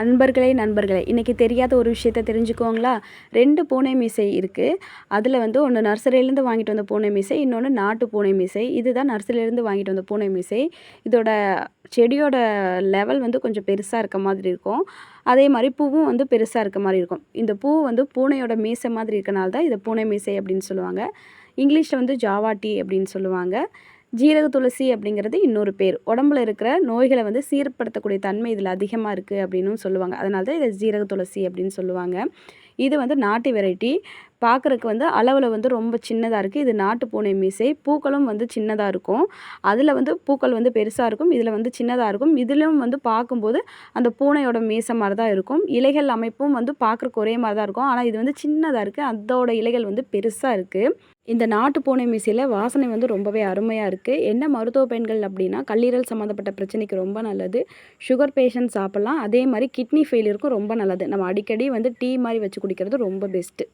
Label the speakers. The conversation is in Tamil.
Speaker 1: அன்பர்களே நண்பர்களே இன்றைக்கி தெரியாத ஒரு விஷயத்த தெரிஞ்சுக்கோங்களா? ரெண்டு பூனை மீசை இருக்குது அதில் வந்து ஒன்று நர்சரியிலேருந்து வாங்கிட்டு வந்த பூனை மீசை இன்னொன்று நாட்டு பூனை மீசை. இதுதான் நர்சரியிலேருந்து வாங்கிட்டு வந்த பூனை மீசை. இதோட செடியோட லெவல் வந்து கொஞ்சம் பெருசாக இருக்க மாதிரி இருக்கும். அதே மாதிரி பூவும் வந்து பெருசாக இருக்க மாதிரி இருக்கும். இந்த பூ வந்து பூனையோட மீசை மாதிரி இருக்கனால தான் இதை பூனை மீசை அப்படின்னு சொல்லுவாங்க. இங்கிலீஷில் வந்து ஜாவாட்டி அப்படின்னு சொல்லுவாங்க. ஜீரக துளசி அப்படிங்கிறது இன்னொரு பேர். உடம்புல இருக்கிற நோய்களை வந்து சீர்படுத்தக்கூடிய தன்மை இதில் அதிகமாக இருக்குது அப்படின்னும் சொல்லுவாங்க. அதனால தான் இதை ஜீரக துளசி அப்படின்னு சொல்லுவாங்க. இது வந்து நாட்டு வெரைட்டி. பார்க்குறக்கு வந்து அளவில் வந்து ரொம்ப சின்னதாக இருக்குது இது நாட்டு பூனை மீசை. பூக்களும் வந்து சின்னதாக இருக்கும். அதில் வந்து பூக்கள் வந்து பெருசாக இருக்கும். இதில் வந்து சின்னதாக இருக்கும். இதிலும் வந்து பார்க்கும்போது அந்த பூனையோட மீசை மாதிரி தான் இருக்கும். இலைகள் அமைப்பும் வந்து பார்க்குறக்கு ஒரே மாதிரி தான் இருக்கும். ஆனால் இது வந்து சின்னதாக இருக்குது அதோட இலைகள் வந்து பெருசாக இருக்குது இந்த நாட்டு பூனை மீசையில் வாசனை வந்து ரொம்பவே அருமையாக இருக்குது என்ன மருத்துவ பயன்கள் அப்படின்னா கல்லீரல் சம்மந்தப்பட்ட பிரச்சனைக்கு ரொம்ப நல்லது. சுகர் பேஷண்ட் சாப்பிட்லாம். அதே மாதிரி கிட்னி ஃபெயிலியருக்கும் ரொம்ப நல்லது. நம்ம அடிக்கடி வந்து டீ மாதிரி வச்சு குடிக்கிறது ரொம்ப பெஸ்ட்டு